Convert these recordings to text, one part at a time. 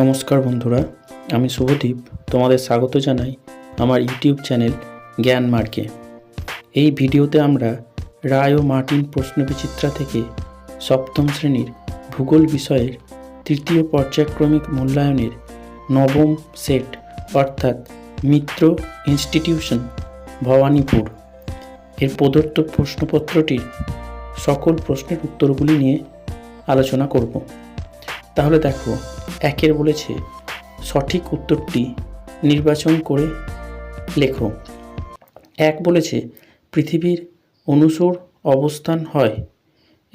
নমস্কার বন্ধুরা, আমি শুভদীপ, তোমাদের স্বাগত জানাই আমার ইউটিউব চ্যানেল জ্ঞান মার্কে। এই ভিডিওতে আমরা রায় ও মার্টিন প্রশ্নবিচিত্রা থেকে সপ্তম শ্রেণির ভূগোল বিষয়ের তৃতীয় পর্যায়ক্রমিক মূল্যায়নের নবম সেট, অর্থাৎ মিত্র ইনস্টিটিউশন, ভবানীপুর। এর প্রদত্ত প্রশ্নপত্রটির সকল প্রশ্নের উত্তরগুলি নিয়ে আলোচনা করব। তাহলে দেখো, একের বলেছে সঠিক উত্তরটি নির্বাচন করে লেখো। এক বলেছে, পৃথিবীর অনুসর অবস্থান হয়।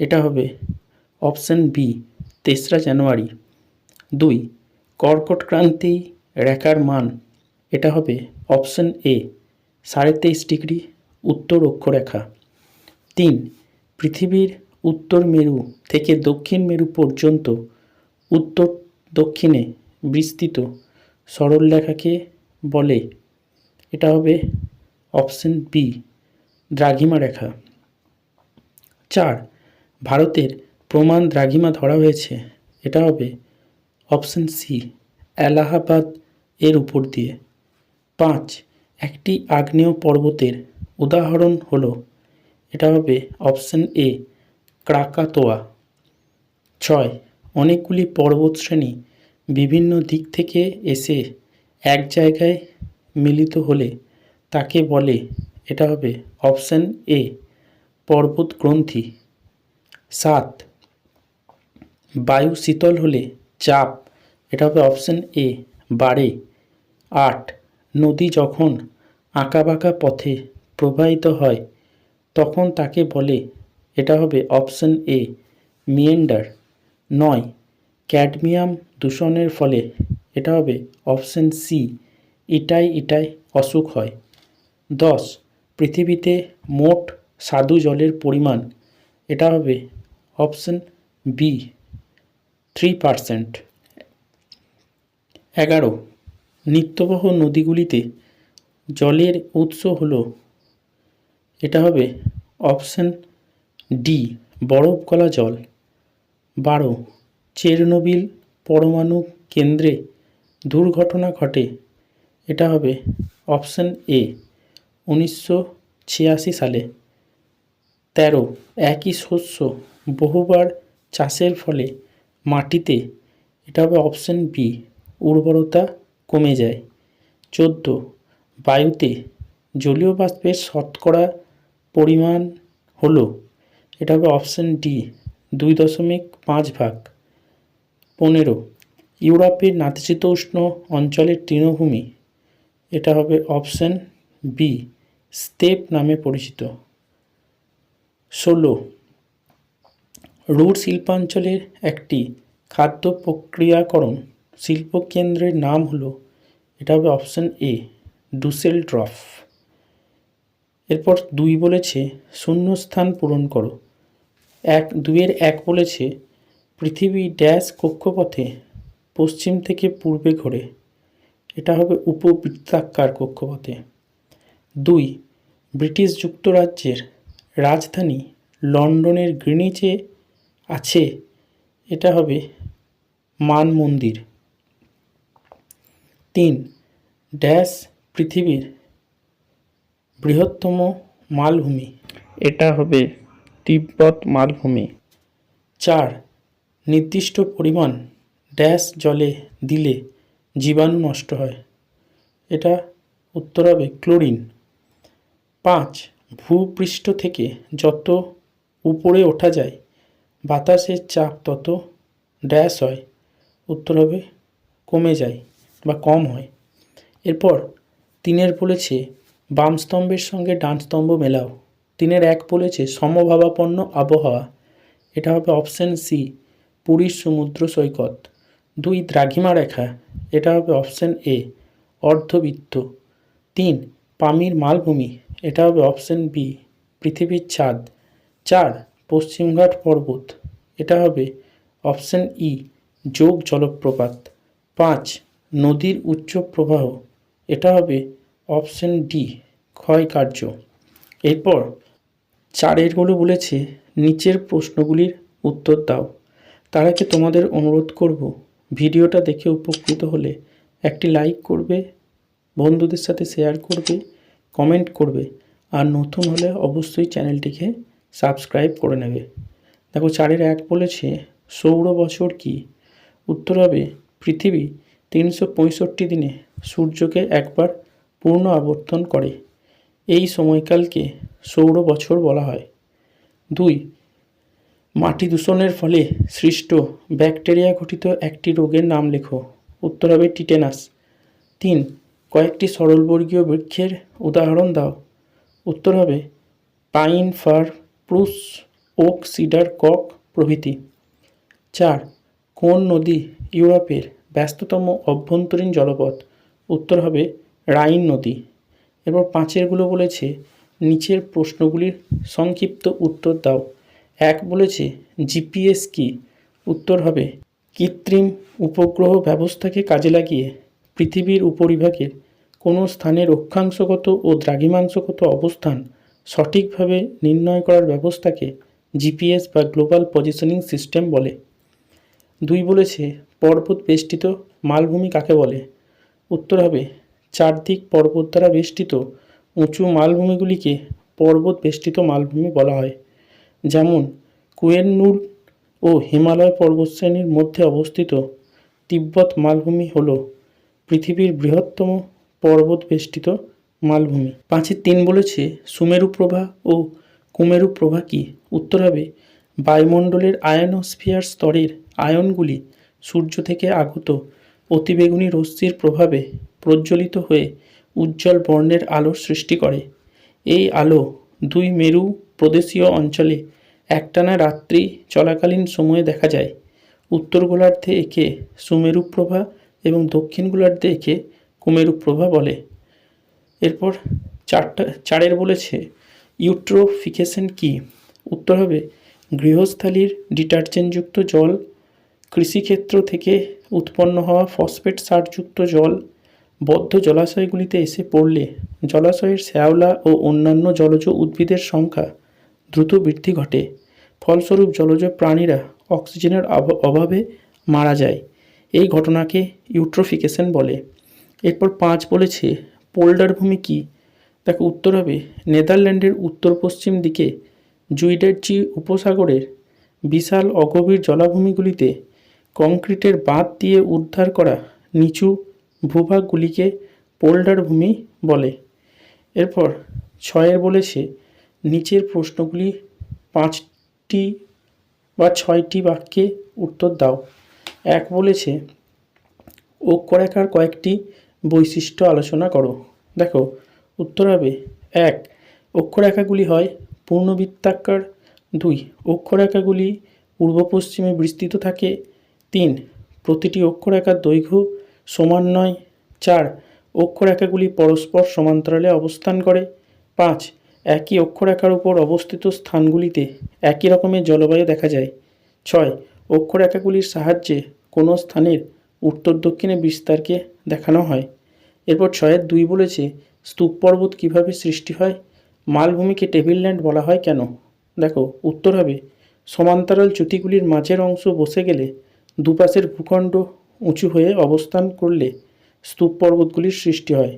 এটা হবে অপশান বি, তেসরা জানুয়ারি। দুই, কর্কট ক্রান্তি রেখার মান। এটা হবে অপশান এ, সাড়ে তেইশ ডিগ্রি উত্তর অক্ষরেখা। তিন, পৃথিবীর উত্তর মেরু থেকে দক্ষিণ মেরু পর্যন্ত উত্তর দক্ষিণে বিস্তৃত সরলরেখাকে বলে। এটা হবে অপশন বি দ্রাঘিমা রেখা। চার, ভারতের প্রমাণ দ্রাঘিমা ধরা হয়েছে। এটা হবে অপশন সি এলাহাবাদ এর উপর দিয়ে। পাঁচ, একটি আগ্নেয় পর্বতের উদাহরণ হলো। এটা হবে অপশন এ ক্রাকাতোয়া। ছয় অনেকগুলি পর্বতশ্রেণী বিভিন্ন দিক থেকে এসে এক জায়গায় মিলিত হলে তাকে বলে, এটা হবে অপশান এ, পর্বত গ্রন্থি। সাত, বায়ু শীতল হলে চাপ, এটা হবে অপশান এ, বাড়ে। আট, নদী যখন আঁকাবাঁকা পথে প্রবাহিত হয়, তখন তাকে বলে, এটা হবে অপশান এ, মিয়েন্ডার। নয়। ক্যাডমিয়াম দূষণের ফলে এটা হবে অপশান সি ইটাই ইটাই অসুখ হয়। দশ। পৃথিবীতে মোট স্বাদু জলের পরিমাণ এটা হবে অপশান বি থ্রি পারসেন্ট এগারো। নিত্যবহ নদীগুলিতে জলের উৎস হলো এটা হবে অপশান ডি বরফ গলা জল। বারো। চেরনোবিল পরমাণু কেন্দ্রে দুর্ঘটনা ঘটে। এটা হবে অপশান এ। উনিশশো ছিয়াশি সালে। তেরো। একই শস্য বহুবার চাষের ফলে মাটিতে। এটা হবে অপশান বি। উর্বরতা কমে যায়। চোদ্দ। বায়ুতে জলীয় বাষ্পের শতকরা পরিমাণ হলো। এটা হবে অপশান ডি। দুই দশমিক পাঁচ ভাগ। পনেরো, ইউরোপের নাতিশীতোষ্ণ অঞ্চলের তৃণভূমি। এটা হবে অপশান বি, স্টেপ নামে পরিচিত। ষোলো, রুট শিল্পাঞ্চলের একটি খাদ্য প্রক্রিয়াকরণ শিল্পকেন্দ্রের নাম হলো, এটা হবে অপশান এ ডুসেল ড্রফ এরপর দুই বলেছে, শূন্যস্থান পূরণ করো। এক দুইয়ের এক বলেছে, পৃথিবী ড্যাশ কক্ষপথে পশ্চিম থেকে পূর্বে ঘোরে। এটা হবে উপবৃত্তাকার কক্ষপথে। দুই, ব্রিটিশ যুক্তরাজ্যের রাজধানী লন্ডনের গ্রিনিচে আছে। এটা হবে মান মন্দির। তিন, ড্যাশ পৃথিবীর বৃহত্তম মালভূমি। এটা হবে তিব্বত মালভূমি। চার, নির্দিষ্ট পরিমাণ ড্যাশ জলে দিলে জীবাণু নষ্ট হয়। এটা উত্তর হবে ক্লোরিন। পাঁচ, ভূপৃষ্ঠ থেকে যত উপরে ওঠা যায়, বাতাসের চাপ তত ড্যাশ হয়, উত্তর হবে কমে যায় বা কম হয়। এরপর তিনের বলেছে বাম স্তম্ভের সঙ্গে ডান স্তম্ভ মেলাও। তিনের এক বলেছে, সমভাবাপন্ন আবহাওয়া। এটা হবে অপশান সি পুরীর সমুদ্র সৈকত। দুই, দ্রাঘিমা রেখা। এটা হবে অপশান এ অর্ধবৃত্ত। তিন, পামির মালভূমি। এটা হবে অপশান বি পৃথিবীর ছাদ। চার, পশ্চিমঘাট পর্বত। এটা হবে অপশান ই যোগ জলপ্রপাত। পাঁচ, নদীর উচ্চ প্রবাহ। এটা হবে অপশান ডি ক্ষয়কার্য এরপর চারেরগুলো বলেছে, নিচের প্রশ্নগুলির উত্তর দাও। তার আগে তোমাদের অনুরোধ করব? ভিডিওটা দেখে উপকৃত হলে একটি লাইক করবে, বন্ধুদের সাথে শেয়ার করবে, কমেন্ট করবে, আর নতুন হলে অবশ্যই চ্যানেলটিকে সাবস্ক্রাইব করে নেবে। দেখো, চারের এক বলেছে, সৌর বছর কি? উত্তর হবে, পৃথিবী তিনশো পঁয়ষট্টি দিনে সূর্যকে একবার পূর্ণ আবর্তন করে। এই সময়কালকে সৌর বছর বলা হয়। দুই, মাটি দূষণের ফলে সৃষ্ট ব্যাকটেরিয়া ঘটিত একটি রোগের নাম লেখো। উত্তর হবে টিটেনাস। তিন, কয়েকটি সরলবর্গীয় বৃক্ষের উদাহরণ দাও। উত্তর হবে pine, fir, spruce, oak, cedar, cock প্রভৃতি। চার, কোন নদী ইউরোপের ব্যস্ততম অভ্যন্তরীণ জলপথ? উত্তর হবে রাইন নদী। এরপর পাঁচেরগুলো বলেছে, নিচের প্রশ্নগুলির সংক্ষিপ্ত উত্তর দাও। এক বলেছে, জিপিএস কি? উত্তর হবে, কৃত্রিম উপগ্রহ ব্যবস্থাকে কাজে লাগিয়ে পৃথিবীর উপরিভাগের কোনো স্থানের অক্ষাংশগত ও দ্রাঘিমাংশগত অবস্থান সঠিকভাবে নির্ণয় করার ব্যবস্থাকে জিপিএস বা গ্লোবাল পজিশনিং সিস্টেম বলে। দুই বলেছে, পর্বত বেষ্টিত মালভূমি কাকে বলে? উত্তর হবে চারদিক পর্বত দ্বারা বেষ্টিত উঁচু মালভূমিগুলিকে পর্বত বেষ্টিত মালভূমি বলা হয়। যেমন কুয়েন্নুর ও হিমালয় পর্বতশ্রেণীর মধ্যে অবস্থিত তিব্বত মালভূমি হল পৃথিবীর বৃহত্তম পর্বত বেষ্টিত মালভূমি। পাঁচের তিন বলেছে সুমেরু প্রভা ও কুমেরু প্রভা কি? উত্তর হবে, বায়ুমণ্ডলের আয়নোস্ফিয়ার স্তরের আয়নগুলি সূর্য থেকে আগত অতিবেগুনি রশ্মির প্রভাবে প্রজ্বলিত হয়ে উজ্জ্বল বর্ণের আলোর সৃষ্টি করে। এই আলো দুই মেরু প্রদেশীয় অঞ্চলে একটানা রাত্রি চলাকালীন সময়ে দেখা যায়। উত্তর গোলার্ধে একে সুমেরু প্রভা এবং দক্ষিণ গোলার্ধে একে কুমেরু প্রভা বলে। এরপর চারটা চারের বলেছে, ইউট্রোফিকেশন কি? উত্তর হবে, গৃহস্থালির ডিটারজেন্টযুক্ত জল, কৃষিক্ষেত্র থেকে উৎপন্ন হওয়া ফসফেট সারযুক্ত জল বদ্ধ জলাশয়গুলিতে এসে পড়লে জলাশয়ের শ্যাওলা ও অন্যান্য জলজ উদ্ভিদের সংখ্যা দ্রুত বৃদ্ধি ঘটে। ফলস্বরূপ জলজ প্রাণীরা অক্সিজেনের অভাবে মারা যায়। এই ঘটনাকে ইউট্রোফিকেশন বলে। এরপর পাঁচ বলেছে, পোল্ডার ভূমি কি? দেখো, উত্তর হবে, নেদারল্যান্ডের উত্তর পশ্চিম দিকে জুইডারচি উপসাগরের বিশাল অগভীর জলাভূমিগুলিতে কংক্রিটের বাঁধ দিয়ে উদ্ধার করা নিচু ভূভাগগুলিকে পোল্ডার ভূমি বলে। এরপর ছয়ের বলেছে নিচের প্রশ্নগুলি পাঁচটি বা ছয়টি বাক্যে উত্তর দাও। এক বলেছে অক্ষরেখার কয়েকটি বৈশিষ্ট্য আলোচনা করো। দেখো, উত্তর হবে এক, অক্ষরেখাগুলি হয় পূর্ণবৃত্তাকার। দুই, অক্ষরেখাগুলি পূর্ব পশ্চিমে বিস্তৃত থাকে। তিন, প্রতিটি অক্ষরেখার দৈর্ঘ্য সমান নয়। চার, অক্ষরেখাগুলি পরস্পর সমান্তরালে অবস্থান করে। পাঁচ, একই অক্ষরেখার উপর অবস্থিত স্থানগুলিতে একই রকমের জলবায়ু দেখা যায়। ছয়, অক্ষরেখাগুলির সাহায্যে কোনো স্থানের উত্তর দক্ষিণে বিস্তারকে দেখানো হয়। এরপর ছয়ের দুই বলেছে, স্তূপ পর্বত কীভাবে সৃষ্টি হয়? মালভূমিকে টেবিলল্যান্ড বলা হয় কেন? দেখো, উত্তর হবে, সমান্তরাল চ্যুতিগুলির মাঝের অংশ বসে গেলে দুপাশের ভূখণ্ড উঁচু হয়ে অবস্থান করলে স্তূপ পর্বতগুলির সৃষ্টি হয়।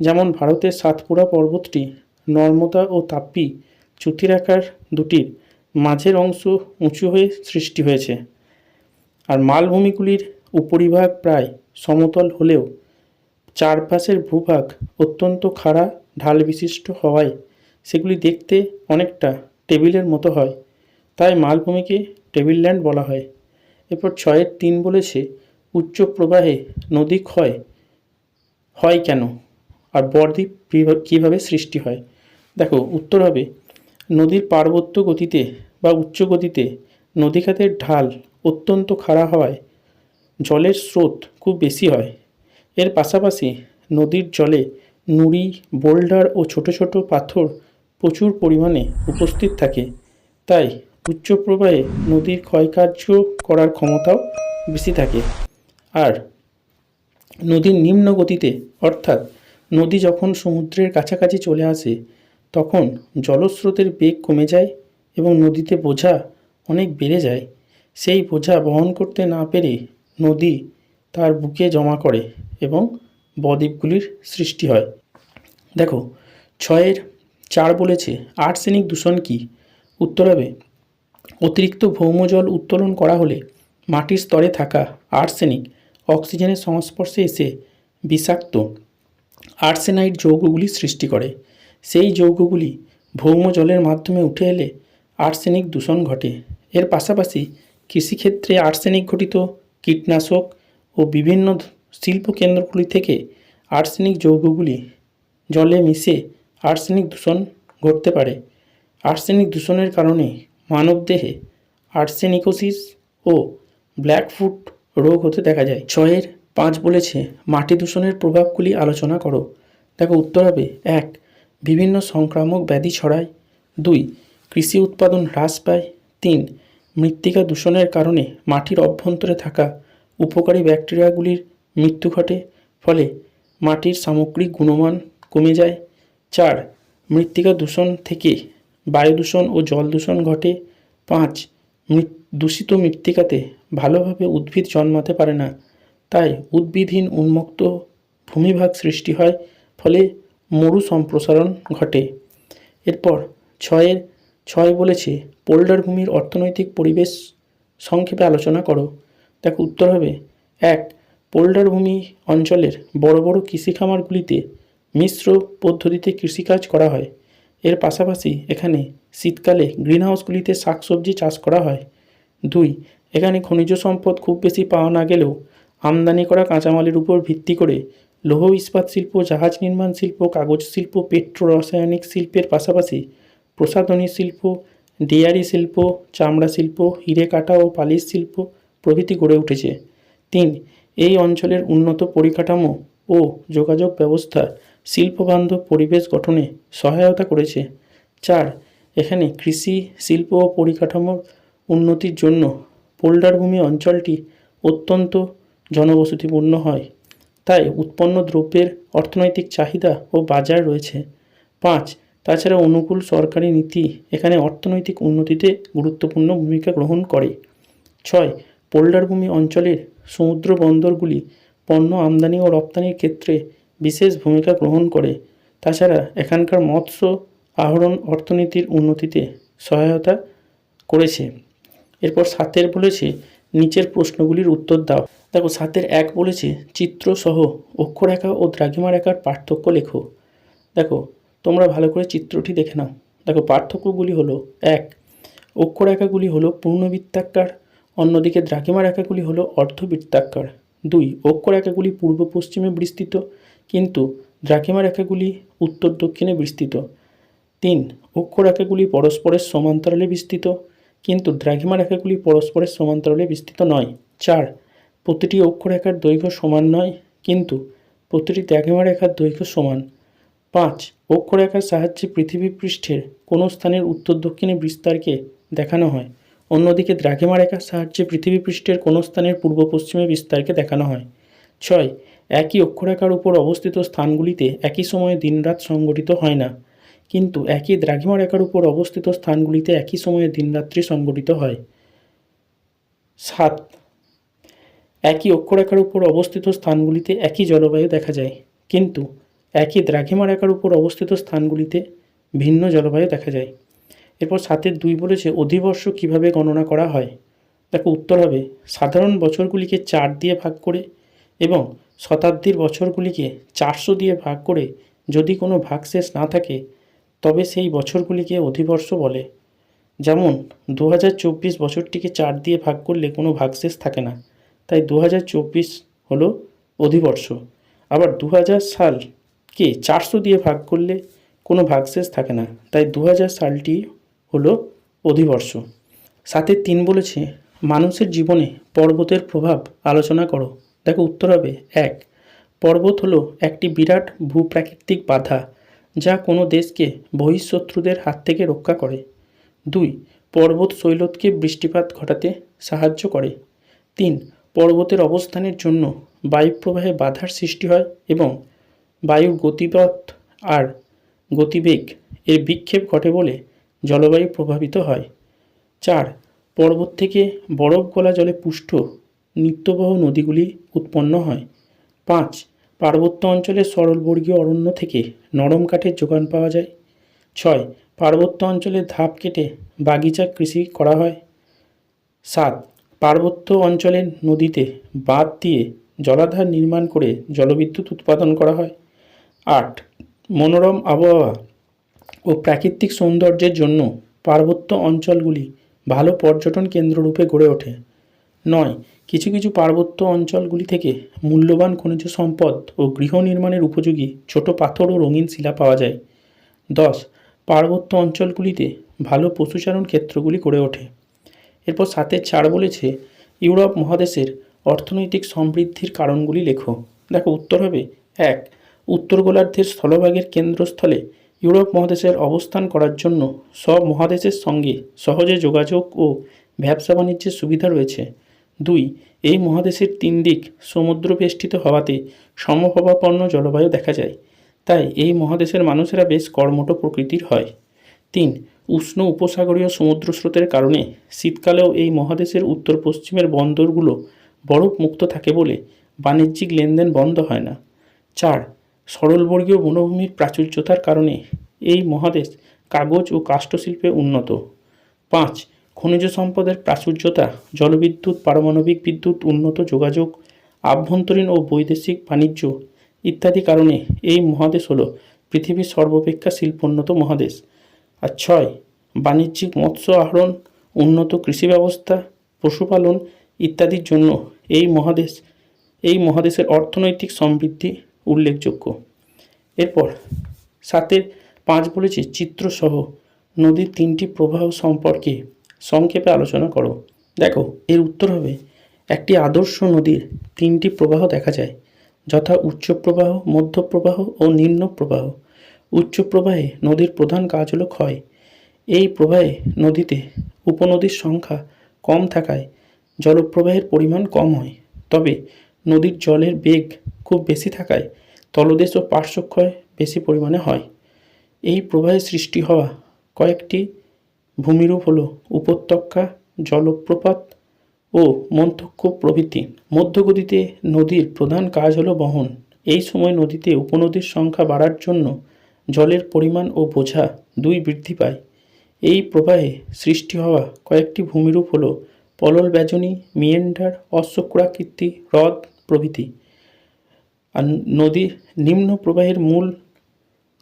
যেমন ভারতের সাতপুরা পর্বতটি নর্মদা ও তাপ্পি চ্যুতিরেখার দুটির মাঝের অংশ উঁচু হয়ে সৃষ্টি হয়েছে। আর মালভূমিগুলির উপরিভাগ প্রায় সমতল হলেও চারপাশের ভূভাগ অত্যন্ত খাড়া, ঢাল বিশিষ্ট হওয়ায় সেগুলি দেখতে অনেকটা টেবিলের মতো হয়। তাই মালভূমিকে টেবিলল্যান্ড বলা হয়। এরপর ছয়ের তিন বলেছে উচ্চ প্রবাহে নদী ক্ষয় হয় কেন? আর বরদ্বীপ কিভা- কীভাবে সৃষ্টি হয়? দেখো, উত্তর হবে, নদীর পার্বত্য গতিতে বা উচ্চ গতিতে নদীখাতের ঢাল অত্যন্ত খাড়া হওয়ায় জলের স্রোত খুব বেশি হয়। এর পাশাপাশি নদীর জলে নুড়ি, বোল্ডার ও ছোট ছোট পাথর প্রচুর পরিমাণে উপস্থিত থাকে। তাই উচ্চ প্রবাহে নদীর ক্ষয়কার্য করার ক্ষমতাও বেশি থাকে। আর নদীর নিম্ন গতিতে, অর্থাৎ নদী যখন সমুদ্রের কাছাকাছি চলে আসে, তখন জলস্রোতের বেগ কমে যায় এবং নদীতে বোঝা অনেক বেড়ে যায়। সেই বোঝা বহন করতে না পেরে নদী তার বুকে জমা করে এবং বদ্বীপগুলির সৃষ্টি হয়। দেখো, ছয়ের চার বলেছে, আর্সেনিক দূষণ কি? উত্তর হবে, অতিরিক্ত ভৌমজল উত্তোলন করা হলে মাটির স্তরে থাকা আর্সেনিক অক্সিজেনের সংস্পর্শে এসে বিষাক্ত আর্সেনাইড যৌগগুলি সৃষ্টি করে। সেই যৌগগুলি ভৌম জলের মাধ্যমে উঠে এলে আর্সেনিক দূষণ ঘটে। এর পাশাপাশি কৃষিক্ষেত্রে আর্সেনিক ঘটিত কীটনাশক ও বিভিন্ন শিল্প কেন্দ্রগুলি থেকে আর্সেনিক যৌগগুলি জলে মিশে আর্সেনিক দূষণ ঘটতে পারে। আর্সেনিক দূষণের কারণে মানবদেহে আর্সেনিকোসিস ও ব্ল্যাকফুট রোগ হতে দেখা যায়। ছয়ের পাঁচ বলেছে, মাটি দূষণের প্রভাবগুলি আলোচনা করো। দেখো, উত্তর হবে এক, বিভিন্ন সংক্রামক ব্যাধি ছড়ায়। দুই, কৃষি উৎপাদন হ্রাস পায়। তিন, মৃত্তিকা দূষণের কারণে মাটির অভ্যন্তরে থাকা উপকারী ব্যাকটেরিয়াগুলির মৃত্যু ঘটে, ফলে মাটির সামগ্রিক গুণমান কমে যায়। চার, মৃত্তিকা দূষণ থেকে বায়ু দূষণ ও জল দূষণ ঘটে। পাঁচ মৃত- দূষিত মৃত্তিকাতে ভালোভাবে উদ্ভিদ জন্মাতে পারে না। তাই উদ্ভিদহীন উন্মুক্ত ভূমিভাগ সৃষ্টি হয়, ফলে মরু সম্প্রসারণ ঘটে। এরপর ছয়ের, ছয় বলেছে, পোল্ডার ভূমির অর্থনৈতিক পরিবেশ সংক্ষেপে আলোচনা করো। দেখো, উত্তর হবে এক, পোল্ডার ভূমি অঞ্চলের বড় বড় কৃষি খামারগুলিতে মিশ্র পদ্ধতিতে কৃষিকাজ করা হয়। এর পাশাপাশি এখানে শীতকালে গ্রিনহাউসগুলিতে শাকসবজি চাষ করা হয়। দুই, এখানে খনিজ সম্পদ খুব বেশি পাওয়া না গেলেও আমদানি করা কাঁচামালের উপর ভিত্তি করে লৌহ ইস্পাত শিল্প, জাহাজ নির্মাণ শিল্প, কাগজ শিল্প পেট্রো রাসায়নিক শিল্পের পাশাপাশি প্রসাধনী শিল্প, ডেয়ারি শিল্প, চামড়া শিল্প, হিরে কাটা ও পালিশ শিল্প প্রভৃতি গড়ে উঠেছে। তিন, এই অঞ্চলের উন্নত পরিকাঠামো ও যোগাযোগ ব্যবস্থা শিল্পবান্ধব পরিবেশ গঠনে সহায়তা করেছে। চার, এখানে কৃষি, শিল্প ও পরিকাঠামোর উন্নতির জন্য পোল্ডার ভূমি অঞ্চলটি অত্যন্ত জনবসতিপূর্ণ হয়। তাই উৎপন্ন দ্রব্যের অর্থনৈতিক চাহিদা ও বাজার রয়েছে। পাঁচ, তাছাড়া অনুকূল সরকারি নীতি এখানে অর্থনৈতিক উন্নতিতে গুরুত্বপূর্ণ ভূমিকা গ্রহণ করে। ছয় পোল্ডার ভূমি অঞ্চলের সমুদ্র বন্দরগুলি পণ্য আমদানি ও রপ্তানির ক্ষেত্রে বিশেষ ভূমিকা গ্রহণ করে। তাছাড়া এখানকার মৎস্য আহরণ অর্থনীতির উন্নতিতে সহায়তা করেছে। এরপর সাতের বলেছে, নিচের প্রশ্নগুলির উত্তর দাও। দেখো, সাতের এক বলেছে, চিত্রসহ অক্ষরেখা ও দ্রাঘিমা রেখার পার্থক্য লেখো। দেখো, তোমরা ভালো করে চিত্রটি দেখে নাও। দেখো, পার্থক্যগুলি হলো, এক, অক্ষরেখাগুলি হলো পূর্ণবৃত্তাকার, অন্যদিকে দ্রাঘিমা রেখাগুলি হলো অর্ধবৃত্তাকার। দুই, অক্ষরেখাগুলি পূর্ব পশ্চিমে বিস্তৃত, কিন্তু দ্রাঘিমা রেখাগুলি উত্তর দক্ষিণে বিস্তৃত। তিন, অক্ষরেখাগুলি পরস্পরের সমান্তরালে বিস্তৃত। কিন্তু দ্রাঘিমা রেখাগুলি পরস্পরের সমান্তরালে বিস্তৃত নয়। চার, প্রতিটি অক্ষরেখার দৈর্ঘ্য সমান নয়, কিন্তু প্রতিটি দ্রাঘিমা রেখার দৈর্ঘ্য সমান। পাঁচ, অক্ষরেখার সাহায্যে পৃথিবী পৃষ্ঠের কোনো স্থানের উত্তর দক্ষিণে বিস্তারকে দেখানো হয়। অন্যদিকে দ্রাঘিমা রেখার সাহায্যে পৃথিবী পৃষ্ঠের কোনো স্থানের পূর্ব পশ্চিমে বিস্তারকে দেখানো হয়। ছয়, একই অক্ষরেখার উপর অবস্থিত স্থানগুলিতে একই সময়ে দিনরাত সংগঠিত হয় না। কিন্তু একই দ্রাঘিমা রেখার উপর অবস্থিত স্থানগুলিতে একই সময়ে দিনরাত্রি সংঘটিত হয়। সাত, একই অক্ষরেখার উপর অবস্থিত স্থানগুলিতে একই জলবায়ু দেখা যায়, কিন্তু একই দ্রাঘিমা রেখার উপর অবস্থিত স্থানগুলিতে ভিন্ন জলবায়ু দেখা যায়। এরপর সাতের দুই বলেছে, অধিবর্ষ কীভাবে গণনা করা হয়? দেখো, উত্তর হবে, সাধারণ বছরগুলিকে চার দিয়ে ভাগ করে এবং শতাব্দীর বছরগুলিকে চারশো দিয়ে ভাগ করে যদি কোনো ভাগশেষ না থাকে তবে সেই বছরগুলিকে অধিবর্ষ বলে। যেমন দু হাজার চব্বিশ বছরটিকে চার দিয়ে ভাগ করলে কোনো ভাগশেষ থাকে না। তাই দু হাজার চব্বিশ হলো অধিবর্ষ। আবার দু হাজার সালকে চারশো দিয়ে ভাগ করলে কোনো ভাগশেষ থাকে না। তাই দু হাজার সালটি হলো অধিবর্ষ। সাথে তিন বলেছে, মানুষের জীবনে পর্বতের প্রভাব আলোচনা করো। দেখো, উত্তর হবে এক। পর্বত হলো একটি বিরাট ভূপ্রাকৃতিক বাধা। যা কোনো দেশকে বহিঃশত্রুদের হাত থেকে রক্ষা করে। দুই, পর্বত শৈলতকে বৃষ্টিপাত ঘটাতে সাহায্য করে। তিন, পর্বতের অবস্থানের জন্য বায়ুপ্রবাহে বাধার সৃষ্টি হয় এবং বায়ুর গতিপথ আর গতিবেগ এর বিক্ষেপ ঘটে বলে জলবায়ু প্রভাবিত হয়। চার, পর্বত থেকে বরফ গলা জলে পুষ্ট নিত্যবহ নদীগুলি উৎপন্ন হয়। পাঁচ পার্বত্য অঞ্চলের সরলবর্গীয় অরণ্য থেকে নরম কাঠের যোগান পাওয়া যায়। ছয়, পার্বত্য অঞ্চলের ধাপ কেটে বাগিচা কৃষি করা হয়। সাত, পার্বত্য অঞ্চলের নদীতে বাঁধ দিয়ে জলাধার নির্মাণ করে জলবিদ্যুৎ উৎপাদন করা হয়। আট, মনোরম আবহাওয়া ও প্রাকৃতিক সৌন্দর্যের জন্য পার্বত্য অঞ্চলগুলি ভালো পর্যটন কেন্দ্ররূপে গড়ে ওঠে। নয় কিছু কিছু পার্বত্য অঞ্চলগুলি থেকে মূল্যবান খনিজ সম্পদ ও গৃহ নির্মাণের উপযোগী ছোট পাথর ও রঙিন শিলা পাওয়া যায়। দশ, পার্বত্য অঞ্চলগুলিতে ভালো পশুচারণ ক্ষেত্রগুলি গড়ে ওঠে। এরপর সাথে চার বলেছে, ইউরোপ মহাদেশের অর্থনৈতিক সমৃদ্ধির কারণগুলি লেখো। দেখো, উত্তর হবে এক, উত্তর গোলার্ধের স্থলভাগের কেন্দ্রস্থলে ইউরোপ মহাদেশের অবস্থান করার জন্য সব মহাদেশের সঙ্গে সহজে যোগাযোগ ও ব্যবসা বাণিজ্যের সুবিধা রয়েছে। দুই, এই মহাদেশের তিন দিক সমুদ্র বেষ্টিত হওয়াতে সমপ্রভাপন্ন জলবায়ু দেখা যায়। তাই এই মহাদেশের মানুষেরা বেশ কর্মঠ প্রকৃতির হয়। তিন, উষ্ণ উপসাগরীয় সমুদ্র স্রোতের কারণে শীতকালেও এই মহাদেশের উত্তর পশ্চিমের বন্দরগুলো বরফ মুক্ত থাকে বলে বাণিজ্যিক লেনদেন বন্ধ হয় না। চার, সরলবর্গীয় বনভূমির প্রাচুর্যতার কারণে এই মহাদেশ কাগজ ও কাষ্ঠশিল্পে উন্নত। পাঁচ খনিজ সম্পদের প্রাচুর্যতা, জলবিদ্যুৎ, পারমাণবিক বিদ্যুৎ, উন্নত যোগাযোগ, আভ্যন্তরীণ ও বৈদেশিক বাণিজ্য ইত্যাদি কারণে এই মহাদেশ হল পৃথিবীর সর্বাপেক্ষা শিল্পোন্নত মহাদেশ। আর ছয়, বাণিজ্যিক মৎস্য আহরণ, উন্নত কৃষি ব্যবস্থা, পশুপালন ইত্যাদির জন্য এই মহাদেশ, এই মহাদেশের অর্থনৈতিক সমৃদ্ধি উল্লেখযোগ্য। এরপর সাতের পাঁচ বলেছে চিত্রসহ। নদীর তিনটি প্রবাহ সম্পর্কে সংক্ষেপে আলোচনা করো। দেখো, এর উত্তর হবে, একটি আদর্শ নদীর তিনটি প্রবাহ দেখা যায়, যথা উচ্চ প্রবাহ, মধ্য প্রবাহ ও নিম্ন প্রবাহ। উচ্চ প্রবাহে নদীর প্রধান কাজ হলো ক্ষয় এই প্রবাহে নদীতে উপনদীর সংখ্যা কম থাকায় জলপ্রবাহের পরিমাণ কম হয়। তবে নদীর জলের বেগ খুব বেশি থাকায় তলদেশ ও পার্শ্বক্ষয় বেশি পরিমাণে হয়। এই প্রবাহে সৃষ্টি হওয়া কয়েকটি ভূমিরূপ হল উপত্যকা, জলপ্রপাত ও মন্তক্ষ প্রভৃতি। মধ্যগতিতে নদীর প্রধান কাজ হলো বহন। এই সময় নদীতে উপনদীর সংখ্যা বাড়ার জন্য জলের পরিমাণ ও বোঝা দুই বৃদ্ধি পায়। এই প্রবাহে সৃষ্টি হওয়া কয়েকটি ভূমিরূপ হল পলল ব্যজনী, মিয়েন্ডার, অশ্বক্রাকৃতি, হ্রদ প্রভৃতি। আর নদীর নিম্ন প্রবাহের মূল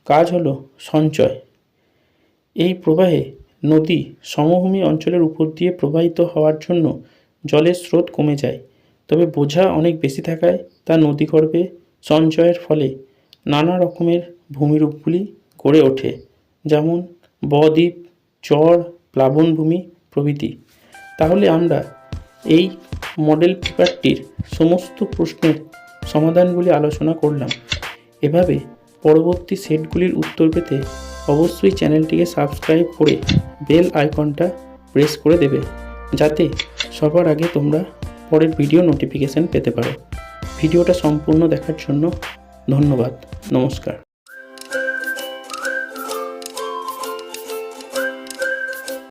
কাজ হলো সঞ্চয়। এই প্রবাহে নদী সমভূমি অঞ্চলের উপর দিয়ে প্রবাহিত হওয়ার জন্য জলের স্রোত কমে যায়। তবে বোঝা অনেক বেশি থাকায় তা নদী নদীগর্ভে সঞ্চয়ের ফলে নানা রকমের ভূমিরূপগুলি গড়ে ওঠে, যেমন বদ্বীপ, চর, প্লাবনভূমি প্রভৃতি। তাহলে আমরা এই মডেল পেপারটির সমস্ত প্রশ্নের সমাধানগুলি আলোচনা করলাম। এভাবে পরবর্তী সেটগুলির উত্তর পেতে অবশ্যই চ্যানেলটিকে সাবস্ক্রাইব করে বেল আইকনটা প্রেস করে দেবে, যাতে সবার আগে তোমরা পরের ভিডিও নোটিফিকেশান পেতে পারো। ভিডিওটা সম্পূর্ণ দেখার জন্য ধন্যবাদ। নমস্কার।